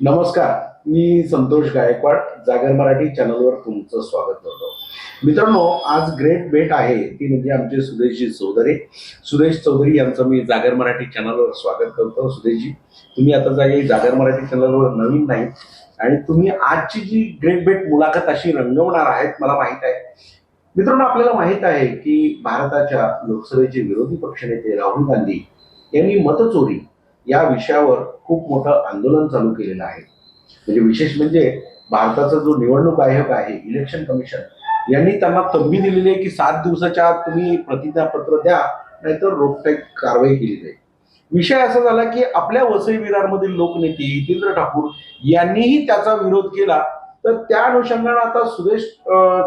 नमस्कार मी संतोष गायकवाड जागर मराठी चॅनलवर तुमचं स्वागत करतो. मित्रांनो आज ग्रेट भेट आहे. ती म्हणजे आमचे सुदेशजी चौधरी. सुदेश चौधरी यांचं मी जागर मराठी चॅनलवर स्वागत करतो. सुदेशजी तुम्ही आता जागी जागर मराठी चॅनलवर नवीन नाही. आणि तुम्ही आजची जी ग्रेट भेट मुलाखत अशी रंगवणार आहेत मला माहीत आहे. मित्रांनो आपल्याला माहीत आहे की भारताच्या लोकसभेचे विरोधी पक्षनेते राहुल गांधी यांनी मतचोरी या विषयावर खूप मोठं आंदोलन चालू केलेलं आहे. म्हणजे विशेष म्हणजे भारताचा जो निवडणूक आयोग आहे इलेक्शन कमिशन यांनी त्यांना तंबी दिलेली आहे की सात दिवसाच्या आत तुम्ही प्रतिज्ञापत्र द्या नाहीतर रोखठोक कारवाई केली जाईल. विषय असा झाला की आपल्या वसई विरारमधील लोकनेते हितेंद्र ठाकूर यांनीही त्याचा विरोध केला. तर त्या अनुषंगाने आता सुदेश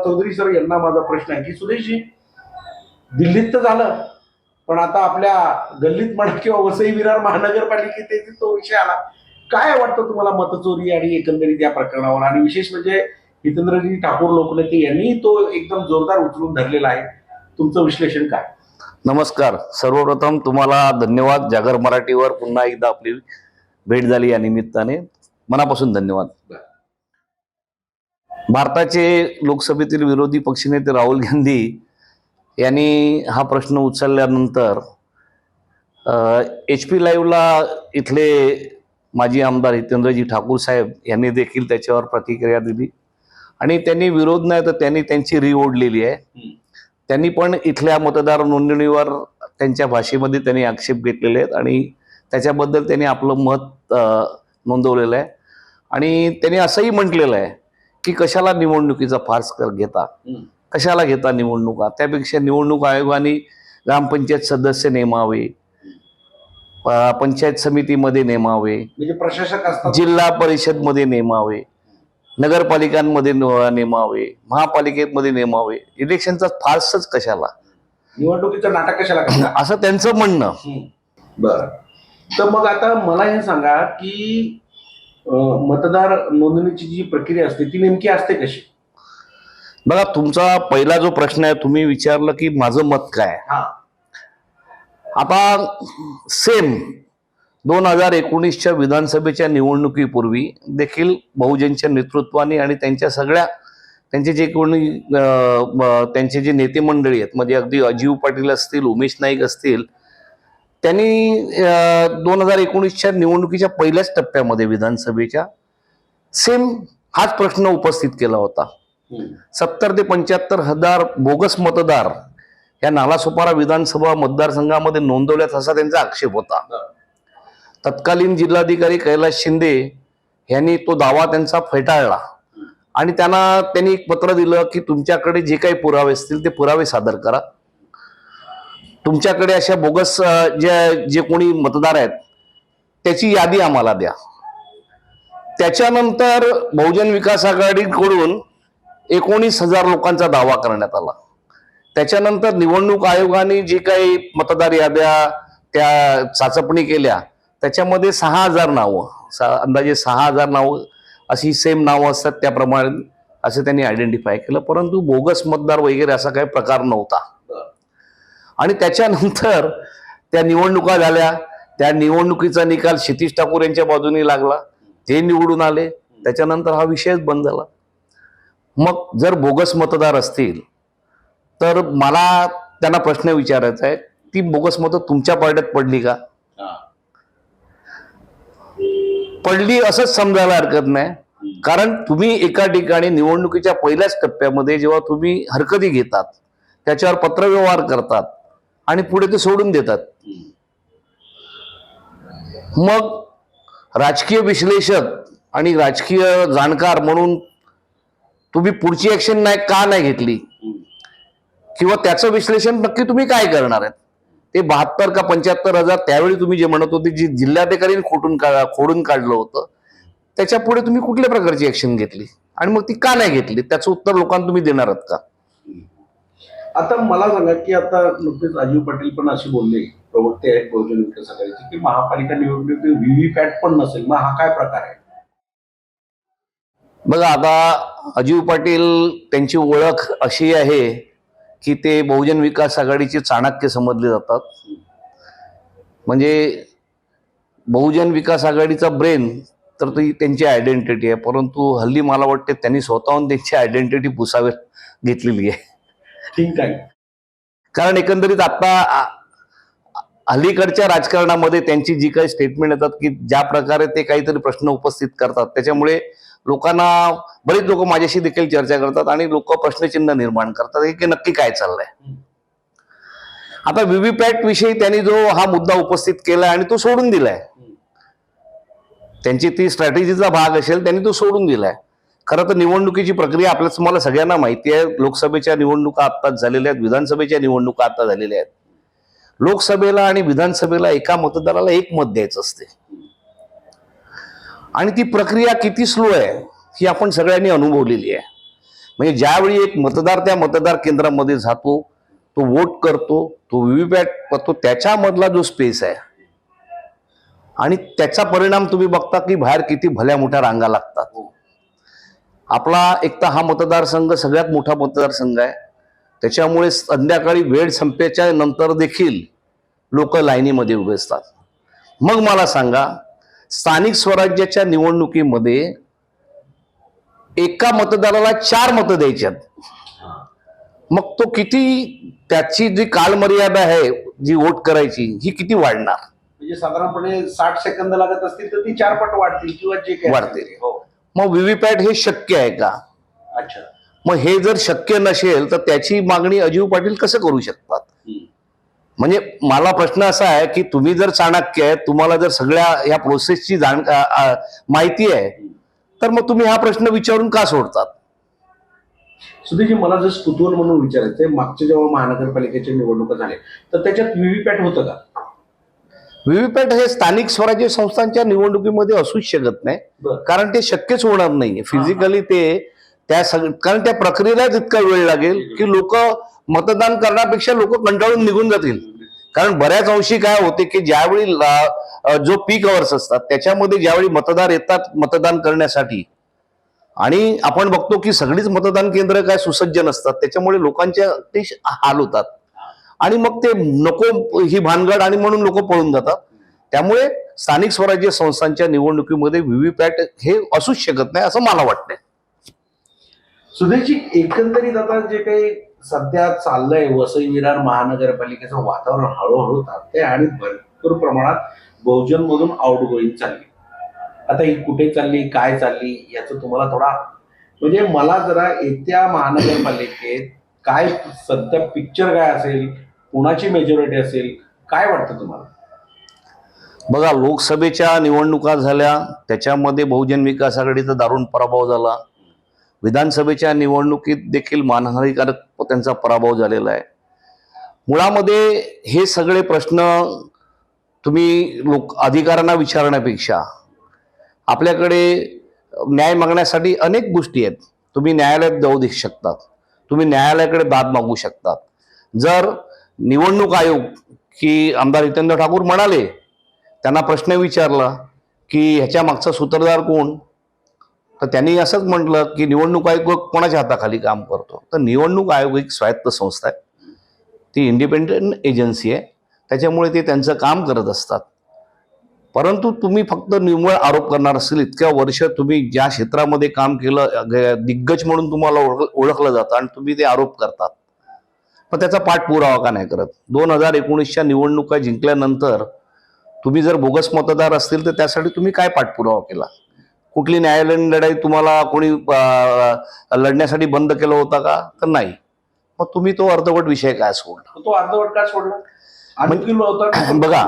चौधरी सर यांना माझा प्रश्न आहे की सुदेशजी दिल्लीत तर झालं. पण आता आपल्या गल्लीत म्हणा किंवा वसई विरार महानगरपालिकेत तो विषय आला. काय वाटतं तुम्हाला मतचोरी आणि एकंदरीत या प्रकरणावर? आणि विशेष म्हणजे हितेंद्रजी ठाकूर लोकनेते यांनी तो एकदम जोरदार उचलून धरलेला आहे. तुमचं विश्लेषण काय? नमस्कार. सर्वप्रथम तुम्हाला धन्यवाद. जागर मराठीवर पुन्हा एकदा आपली भेट झाली या निमित्ताने. मनापासून धन्यवाद. भारताचे लोकसभेतील विरोधी पक्षनेते राहुल गांधी यांनी हा प्रश्न उचलल्यानंतर एच पी लाईव्हला इथले माजी आमदार हितेंद्रजी ठाकूर साहेब यांनी देखील त्याच्यावर प्रतिक्रिया दिली. आणि त्यांनी विरोध नाही तर त्यांनी त्यांची री ओढलेली आहे. त्यांनी पण इथल्या मतदार नोंदणीवर त्यांच्या भाषेमध्ये त्यांनी आक्षेप घेतलेले आहेत आणि त्याच्याबद्दल त्यांनी आपलं मत नोंदवलेलं आहे. आणि त्यांनी असंही म्हटलेलं आहे की कशाला निवडणुकीचा फार्स कर घेता? कशाला घेता निवडणुका? त्यापेक्षा निवडणूक आयोगाने ग्रामपंचायत सदस्य नेमावे. पंचायत समितीमध्ये नेमावे. म्हणजे प्रशासक जिल्हा परिषदमध्ये नेमावे. नगरपालिकांमध्ये नेमावे. महापालिकेमध्ये नेमावे. इलेक्शनचा फार्सच कशाला? निवडणुकीचं नाटक कशाला असं त्यांचं म्हणणं. बर. तर मग आता मला हे सांगा की मतदार नोंदणीची जी प्रक्रिया असते ती नेमकी असते कशी? बघा तुमचा पहिला जो प्रश्न आहे तुम्ही विचारलं की माझं मत काय हा आता सेम दोन हजार एकोणीसच्या विधानसभेच्या निवडणुकीपूर्वी देखील बहुजनच्या नेतृत्वाने आणि त्यांच्या सगळ्या त्यांचे जे कोणी त्यांचे जे नेते मंडळी आहेत म्हणजे अगदी अजीव पाटील असतील उमेश नाईक असतील त्यांनी दोन हजार एकोणीसच्या निवडणुकीच्या पहिल्याच टप्प्यामध्ये विधानसभेच्या सेम हाच प्रश्न उपस्थित केला होता. सत्तर ते पंच्याहत्तर हजार बोगस मतदार या नालासोपारा विधानसभा मतदारसंघामध्ये नोंदवल्यात असा त्यांचा आक्षेप होता. तत्कालीन जिल्हाधिकारी कैलास शिंदे यांनी तो दावा त्यांचा फेटाळला. आणि त्यांना त्यांनी एक पत्र दिलं की तुमच्याकडे जे काही पुरावे असतील ते पुरावे सादर करा. तुमच्याकडे अशा बोगस जे जे कोणी मतदार आहेत त्याची यादी आम्हाला द्या. त्याच्यानंतर बहुजन विकास आघाडीकडून एकोणीस हजार लोकांचा दावा करण्यात आला. त्याच्यानंतर निवडणूक आयोगाने जी काही मतदार याद्या त्या चाचपणी केल्या त्याच्यामध्ये सहा हजार नावं सा- अंदाजे सहा हजार नावं अशी सेम नावं असतात त्याप्रमाणे असं त्यांनी आयडेंटिफाय केलं. परंतु बोगस मतदार वगैरे असा काही प्रकार नव्हता. आणि त्याच्यानंतर त्या निवडणुका झाल्या. त्या निवडणुकीचा निकाल क्षितिश ठाकूर यांच्या बाजूने लागला. ते निवडून आले. त्याच्यानंतर हा विषयच बंद झाला. मग जर बोगस मतदार असतील तर मला त्यांना प्रश्न विचारायचा आहे ती बोगस मतं तुमच्या पार्ट्यात पडली का. पडली असंच समजायला हरकत नाही कारण तुम्ही एका ठिकाणी निवडणुकीच्या पहिल्याच टप्प्यामध्ये जेव्हा तुम्ही हरकती घेतात त्याच्यावर पत्रव्यवहार करतात आणि पुढे ते सोडून देतात. मग राजकीय विश्लेषक आणि राजकीय जाणकार म्हणून तुम्ही पुढची ऍक्शन नाही का नाही घेतली? किंवा त्याचं विश्लेषण नक्की तुम्ही काय करणार आहेत? ते बहात्तर का पंच्याहत्तर हजार त्यावेळी तुम्ही जे म्हणत होते जी जिल्हाधिकाऱ्यांनी खोटून का खोडून काढलं होतं त्याच्या पुढे तुम्ही कुठल्या प्रकारची ऍक्शन घेतली? आणि मग ती का नाही घेतली? त्याचं उत्तर लोकांना तुम्ही देणार आहात का? आता मला सांगा की आता नुकतेच राजीव पाटील पण अशी बोलले प्रवक्ते आहेत बहुजन विकास आघाडीचे की महापालिका निवडणुकीत व्हीव्हीपॅट पण नसेल. मग हा काय प्रकार आहे? बघा आता अजीव पाटील त्यांची ओळख अशी आहे की ते बहुजन विकास आघाडीचे चाणक्य समजले जातात. म्हणजे बहुजन विकास आघाडीचा ब्रेन तर ती त्यांची आयडेंटिटी आहे. परंतु हल्ली मला वाटते त्यांनी स्वतःहून त्यांची आयडेंटिटी पुसावी घेतलेली आहे. ठीक आहे. कारण एकंदरीत आता अलीकडच्या राजकारणामध्ये त्यांची जी काही स्टेटमेंट येतात की ज्या प्रकारे ते काहीतरी प्रश्न उपस्थित करतात त्याच्यामुळे लोकांना बरेच लोक माझ्याशी देखील चर्चा करतात आणि लोक प्रश्नचिन्ह निर्माण करतात. हे की नक्की काय चाललंय? आता व्हीव्हीपॅट विषयी त्यांनी जो हा मुद्दा उपस्थित केला आणि तो सोडून दिलाय. त्यांची ती स्ट्रॅटेजीचा भाग असेल त्यांनी तो सोडून दिलाय. खरं तर निवडणुकीची प्रक्रिया आपल्या तुम्हाला सगळ्यांना माहिती आहे. लोकसभेच्या निवडणुका आत्ताच झालेल्या आहेत विधानसभेच्या निवडणुका आता झालेल्या आहेत. लोकसभेला आणि विधानसभेला एका मतदाराला एक मत द्यायचं असते. आणि ती प्रक्रिया किती स्लो आहे ही आपण सगळ्यांनी अनुभवलेली आहे. म्हणजे ज्यावेळी एक मतदार त्या मतदार केंद्रामध्ये जातो तो वोट करतो तो व्हीव्हीपॅट करतो त्याच्यामधला जो स्पेस आहे आणि त्याचा परिणाम तुम्ही बघता की बाहेर किती भल्या मोठ्या रांगा लागतात. आपला एक तर हा मतदारसंघ सगळ्यात मोठा मतदारसंघ आहे. त्याच्यामुळे संध्याकाळी वेळ संपेच्या नंतर देखील लोक लाईनीमध्ये उभे असतात. मग मला सांगा स्थानिक स्वराज्याच्या निवडणुकीमध्ये एका मतदाराला चार मतं द्यायच्यात मग तो किती त्याची जी कालमर्यादा आहे जी वोट करायची ही किती वाढणार? म्हणजे साधारणपणे साठ सेकंद लागत असतील तर ती चार पट वाढतील किंवा जे काही वाढतील. हो. मग व्हीव्हीपॅट हे शक्य आहे का? अच्छा. मग हे जर शक्य नसेल तर त्याची मागणी अजीव पाटील कसं करू शकतात. म्हणजे मला प्रश्न असा आहे की तुम्ही जर चाणक्य आहे तुम्हाला जर सगळ्या या प्रोसेसची जाण माहिती आहे तर मग तुम्ही हा प्रश्न विचारून का सोडतात? सुधीरजी मला जर कुतूहल म्हणून विचारायचंय मागच्या जेव्हा महानगरपालिकेच्या निवडणुका झाल्या तर त्याच्यात व्हीव्हीपॅट होतं का? व्हीव्हीपॅट हे स्थानिक स्वराज्य संस्थांच्या निवडणुकीमध्ये असूच शकत नाही कारण ते शक्यच होणार नाही फिजिकली ते त्या सग कारण त्या प्रक्रियेलाच इतका वेळ लागेल की लोक मतदान करण्यापेक्षा लोक कंटाळून निघून जातील. कारण बऱ्याच अंशी काय होते की ज्यावेळी ला- जो पीक अवर्स असतात त्याच्यामध्ये ज्यावेळी मतदार येतात मतदान करण्यासाठी आणि आपण बघतो की सगळीच मतदान केंद्र काय सुसज्ज नसतात त्याच्यामुळे लोकांच्या ते हाल होतात. आणि मग ते नको ही भानगड आणि म्हणून लोक पळून जातात. त्यामुळे स्थानिक स्वराज्य संस्थांच्या निवडणुकीमध्ये व्हीव्हीपॅट हे असूच शकत नाही असं मला वाटतंय. सुधीरजी एकंदरीत आता जे काही सध्या चाललंय वसई विरार महानगरपालिकेचं वातावरण हळूहळू तापते आणि भरपूर प्रमाणात बहुजन मधून आउट गोईंग चालली. आता ही कुठे चालली काय चालली याचं तुम्हाला थोडा म्हणजे मला जरा येत्या महानगरपालिकेत काय सध्या पिक्चर काय असेल कुणाची मेजॉरिटी असेल काय वाटतं तुम्हाला? बघा लोकसभेच्या निवडणुका झाल्या त्याच्यामध्ये बहुजन विकास आघाडीचा दारुण पराभव झाला. विधानसभेच्या निवडणुकीत देखील मानहानीकारक त्यांचा पराभव झालेला आहे. मुळामध्ये हे सगळे प्रश्न तुम्ही लोक अधिकाऱ्यांना विचारण्यापेक्षा आपल्याकडे न्याय मागण्यासाठी अनेक गोष्टी आहेत. तुम्ही न्यायालयात जाऊ देऊ शकतात. तुम्ही न्यायालयाकडे दाद मागू शकतात. जर निवडणूक आयोग की आमदार हितेंद्र ठाकूर म्हणाले त्यांना प्रश्न विचारला की ह्याच्या मागचा सूत्रधार कोण? तर त्यांनी असंच म्हटलं की निवडणूक आयोग कोणाच्या हाताखाली काम करतो? तर निवडणूक आयोग एक स्वायत्त संस्था आहे. ती इंडिपेंडंट एजन्सी आहे. त्याच्यामुळे ते त्यांचं काम करत असतात. परंतु तुम्ही फक्त निव्वळ आरोप करणार असेल इतक्या वर्ष तुम्ही ज्या क्षेत्रामध्ये काम केलं दिग्गज म्हणून तुम्हाला ओळख ओळखलं जातं आणि तुम्ही ते आरोप करतात. पण त्याचा पाठपुरावा का नाही करत? दोन हजार एकोणीसच्या निवडणुका जिंकल्यानंतर तुम्ही जर बोगस मतदार असतील तर त्यासाठी तुम्ही काय पाठपुरावा केला? कुठली न्यायालयीन लढाई तुम्हाला कोणी लढण्यासाठी बंद केलं होता का? तर नाही. मग तुम्ही तो अर्धवट विषय काय सोडला? तो अर्धवट का सोडला? बघा.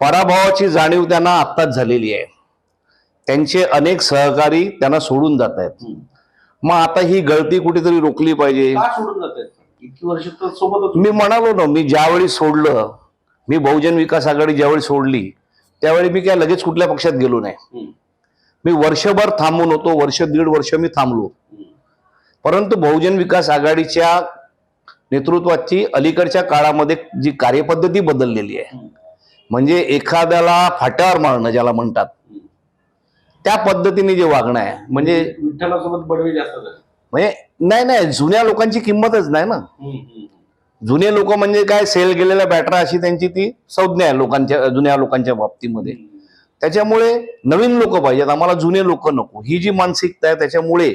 पराभवाची जाणीव त्यांना आत्ताच झालेली आहे. त्यांचे अनेक सहकारी त्यांना सोडून जात आहेत. मग आता ही गळती कुठेतरी रोखली पाहिजे? मी म्हणालो ना मी ज्यावेळी सोडलं मी बहुजन विकास आघाडी ज्यावेळी सोडली त्यावेळी मी काय लगेच कुठल्या पक्षात गेलो नाही. मी वर्षभर थांबून होतो वर्ष दीड वर्ष मी थांबलो. परंतु बहुजन विकास आघाडीच्या नेतृत्वाची अलीकडच्या काळामध्ये जी कार्यपद्धती बदललेली आहे. म्हणजे एखाद्याला फाट्यावर मारणं ज्याला म्हणतात त्या पद्धतीने जे वागणं आहे म्हणजे विठ्ठलासोबत बडवे जास्त झाले म्हणजे नाही नाही जुन्या लोकांची किंमतच नाही ना. जुने लोक म्हणजे काय सेल गेलेल्या बॅटरा अशी त्यांची ती संज्ञा आहे लोकांच्या जुन्या लोकांच्या बाबतीमध्ये त्याच्यामुळे नवीन लोक पाहिजेत. आम्हाला जुने लोक नको. ही जी मानसिकता आहे त्याच्यामुळे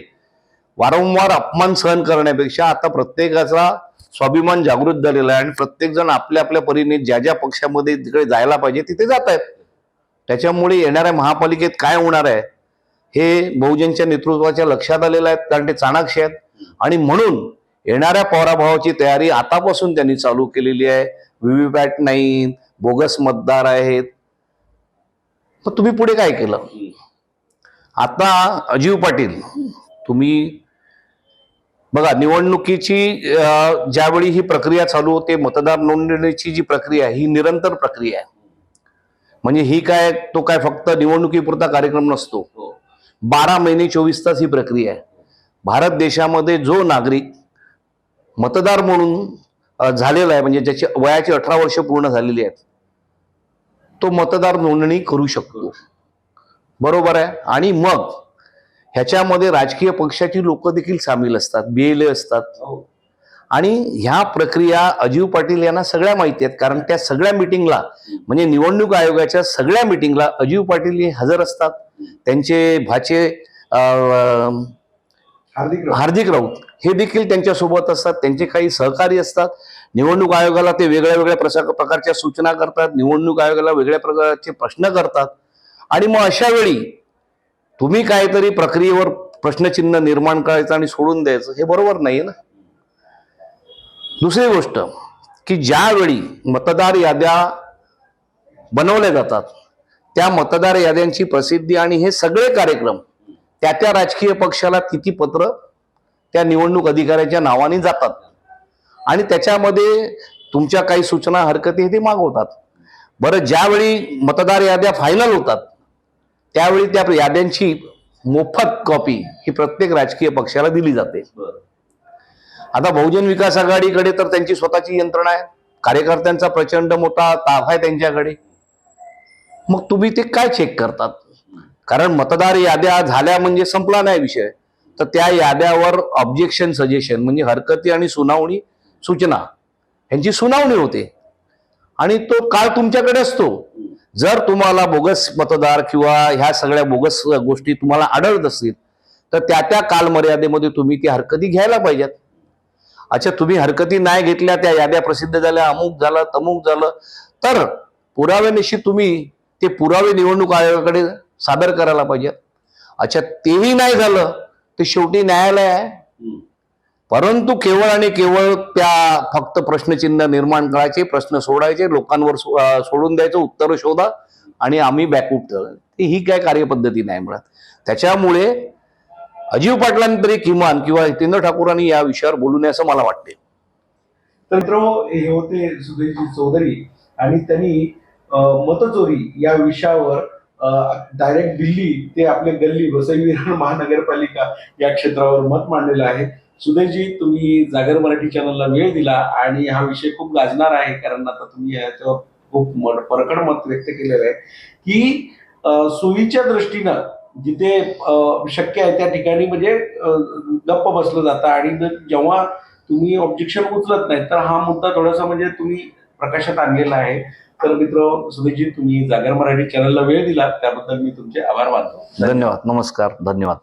वारंवार अपमान सहन करण्यापेक्षा आता प्रत्येकाचा स्वाभिमान जागृत झालेला आहे आणि प्रत्येकजण आपल्या आपल्या परीने ज्या ज्या पक्षामध्ये तिकडे जायला पाहिजे तिथे जात आहेत. त्याच्यामुळे येणाऱ्या महापालिकेत काय होणार आहे हे बहुजनच्या नेतृत्वाच्या लक्षात आलेलं आहे कारण ते चाणाक्ष आहेत. आणि म्हणून येणाऱ्या पराभवाची तयारी आतापासून त्यांनी चालू केलेली आहे. व्हीव्हीपॅट नाही बोगस मतदार आहेत मग तुम्ही पुढे काय केलं? आता अजीव पाटील तुम्ही बघा निवडणुकीची ज्यावेळी ही प्रक्रिया चालू होते मतदार नोंदणीची जी प्रक्रिया ही निरंतर प्रक्रिया आहे. म्हणजे ही काय तो काय फक्त निवडणुकीपुरता कार्यक्रम नसतो. हो. बारा महिने चोवीस तास ही प्रक्रिया आहे. भारत देशामध्ये जो नागरिक मतदार म्हणून झालेला आहे म्हणजे ज्याची वयाची अठरा वर्ष पूर्ण झालेली आहेत तो मतदार नोंदणी करू शकतो. बरोबर आहे? आणि मग ह्याच्यामध्ये राजकीय पक्षाची लोक देखील सामील असतात बीएलए असतात. हो. आणि ह्या प्रक्रिया अजीव पाटील यांना सगळ्या माहिती आहेत कारण त्या सगळ्या मिटिंगला म्हणजे निवडणूक आयोगाच्या सगळ्या मिटिंगला अजीव पाटील हे हजर असतात. त्यांचे भाचे हार्दिक राऊत. हार्दिक राऊत हे देखील त्यांच्यासोबत असतात त्यांचे काही सहकारी असतात. निवडणूक आयोगाला ते वेगळ्या वेगळ्या प्रसा- प्रकारच्या सूचना करतात निवडणूक आयोगाला वेगळ्या प्रकारचे प्रश्न करतात. आणि मग अशा वेळी तुम्ही काहीतरी प्रक्रियेवर प्रश्नचिन्ह निर्माण करायचं आणि सोडून द्यायचं हे बरोबर नाही ना? दुसरी गोष्ट की ज्यावेळी मतदार याद्या बनवल्या जातात त्या मतदार याद्यांची प्रसिद्धी आणि हे सगळे कार्यक्रम त्या त्या राजकीय पक्षाला किती पत्र त्या निवडणूक अधिकाऱ्याच्या नावाने जातात. आणि त्याच्यामध्ये तुमच्या काही सूचना हरकती हे ते मागवतात. बरं ज्यावेळी मतदार याद्या फायनल होतात त्यावेळी त्या याद्यांची मोफत कॉपी ही प्रत्येक राजकीय पक्षाला दिली जाते. आता बहुजन विकास आघाडीकडे तर त्यांची स्वतःची यंत्रणा आहे. कार्यकर्त्यांचा प्रचंड मोठा ताफ आहे त्यांच्याकडे. मग तुम्ही ते काय चेक करतात? कारण मतदार याद्या झाल्या म्हणजे संपला नाही विषय. तर त्या याद्यावर ऑब्जेक्शन सजेशन म्हणजे हरकती आणि सुनावणी सूचना. यांची सुनावणी होते. आणि तो काळ तुमच्याकडे असतो. जर तुम्हाला बोगस मतदार किंवा ह्या सगळ्या बोगस गोष्टी तुम्हाला आढळत असतील तर त्या त्या कालमर्यादेमध्ये तुम्ही ती हरकती घ्यायला पाहिजेत. अच्छा तुम्ही हरकती नाही घेतल्या त्या याद्या प्रसिद्ध झाल्या अमुक झालं तमुक झालं तर पुराव्यानिशी तुम्ही ते पुरावे निवडणूक आयोगाकडे सादर करायला पाहिजेत. अच्छा तेही नाही झालं ते शेवटी न्यायालय आहे. परंतु केवळ आणि केवळ त्या फक्त प्रश्नचिन्ह निर्माण करायचे प्रश्न सोडायचे लोकांवर सोडून द्यायचं उत्तर शोधा आणि आम्ही बॅकअप ही काय कार्यपद्धती नाही मिळत. त्याच्यामुळे अजीव पाटलांनी तरी किमान किंवा हितेंद्र ठाकूरांनी या विषयावर बोलू नये असं मला वाटते तर हे होते सुधीरजी चौधरी आणि त्यांनी मतचोरी या विषयावर डायरेक्ट दिल्ली ते आपले गल्ली वसई महानगरपालिका या क्षेत्रावर मत मांडलेलं आहे. सुधीरजी तुम्ही जागर मराठी चॅनलला वेळ दिला आणि हा विषय खूप गाजणार आहे कारण आता तुम्ही याच्यावर खूप म- परखड मत व्यक्त केलेलं आहे की सोयीच्या दृष्टीनं जिथे शक्य आहे त्या ठिकाणी म्हणजे गप्प बसलं जातं आणि जेव्हा तुम्ही ऑब्जेक्शन उचलत नाही तर हा मुद्दा थोडासा म्हणजे तुम्ही प्रकाशात आणलेला आहे. तर मित्र सुधीरजी तुम्ही जागर मराठी चॅनलला वेळ दिला त्याबद्दल मी तुमचे आभार मानतो. धन्यवाद. नमस्कार. धन्यवाद.